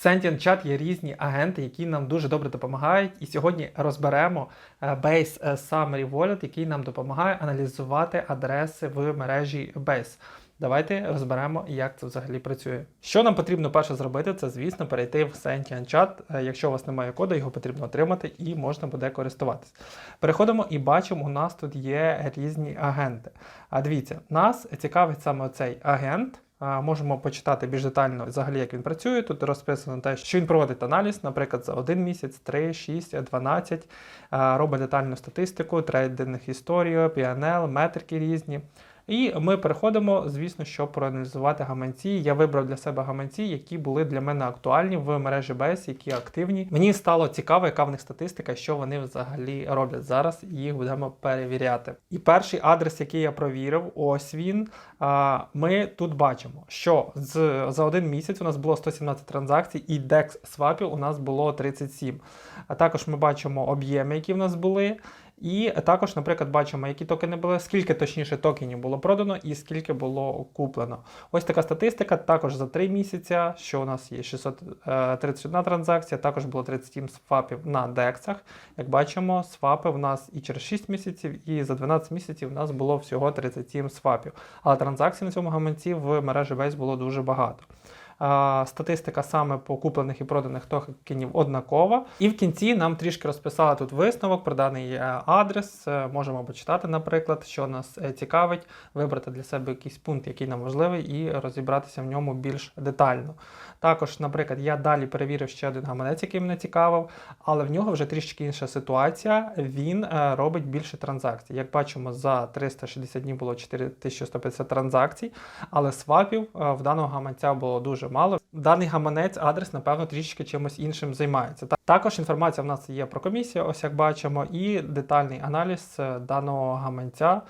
В Sentient Chat є різні агенти, які нам дуже добре допомагають. І сьогодні розберемо е, Base е, Summary Wallet, який нам допомагає аналізувати адреси в мережі Base. Давайте розберемо, як це взагалі працює. Що нам потрібно перше зробити, це, звісно, перейти в Sentient Chat. Е, Якщо у вас немає коду, його потрібно отримати і можна буде користуватись. Переходимо і бачимо, у нас тут є різні агенти. А дивіться, нас цікавить саме цей агент. Можемо почитати більш детально взагалі, як він працює. Тут розписано те, що він проводить аналіз, наприклад, за один місяць, 3, 6, 12, робить детальну статистику, трейдинг історію, PNL, метрики різні. І ми переходимо, звісно, щоб проаналізувати гаманці. Я вибрав для себе гаманці, які були для мене актуальні в мережі BS, які активні. Мені стало цікаво, яка в них статистика, що вони взагалі роблять. Зараз їх будемо перевіряти. І перший адрес, який я провірив, ось він. Ми тут бачимо, що з, за один місяць у нас було 117 транзакцій, і DEX свапів у нас було 37. А також ми бачимо об'єми, які в нас були. І також, наприклад, бачимо, які токени були, скільки точніше токенів було продано і скільки було куплено. Ось така статистика. Також за 3 місяці, що у нас є 631 транзакція, також було 37 свапів на дексах. Як бачимо, свапи в нас і через 6 місяців, і за 12 місяців у нас було всього 37 свапів. Але транзакцій на цьому гаманці в мережі Base було дуже багато. Статистика саме по куплених і проданих токенів однакова. І в кінці нам трішки розписали тут висновок про даний е, адрес. Е, Можемо почитати, наприклад, що нас е, цікавить, вибрати для себе якийсь пункт, який нам важливий, і розібратися в ньому більш детально. Також, наприклад, я далі перевірив ще один гаманець, який мене цікавив, але в нього вже трішки інша ситуація. Він робить більше транзакцій. Як бачимо, за 360 днів було 4150 транзакцій, але свапів в даного гаманця було дуже мало. Даний гаманець, адрес, напевно, трішки чимось іншим займається. Та- Також інформація в нас є про комісію, ось як бачимо, і детальний аналіз е, даного гаманця.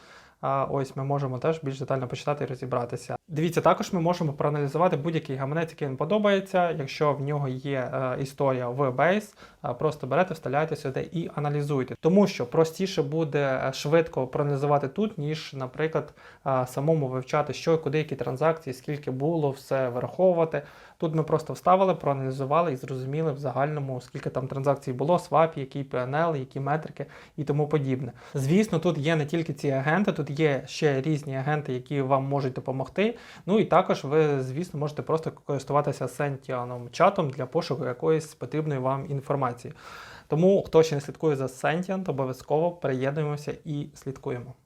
Ось ми можемо теж більш детально почитати і розібратися. Дивіться, також ми можемо проаналізувати будь-який гаманець, який вам подобається. Якщо в нього є е, історія в Base, е, просто берете, вставляєте сюди і аналізуєте. Тому що простіше буде е, швидко проаналізувати тут, ніж, наприклад, е, самому вивчати, що, куди, які транзакції, скільки було, все враховувати. Тут ми просто вставили, проаналізували і зрозуміли в загальному, скільки там транзакцій було, свап, який PNL, які метрики і тому подібне. Звісно, тут є не тільки ці агенти, тут є ще різні агенти, які вам можуть допомогти. Ну і також ви, звісно, можете просто користуватися Sentient чатом для пошуку якоїсь потрібної вам інформації. Тому, хто ще не слідкує за Sentient, обов'язково приєднуємося і слідкуємо.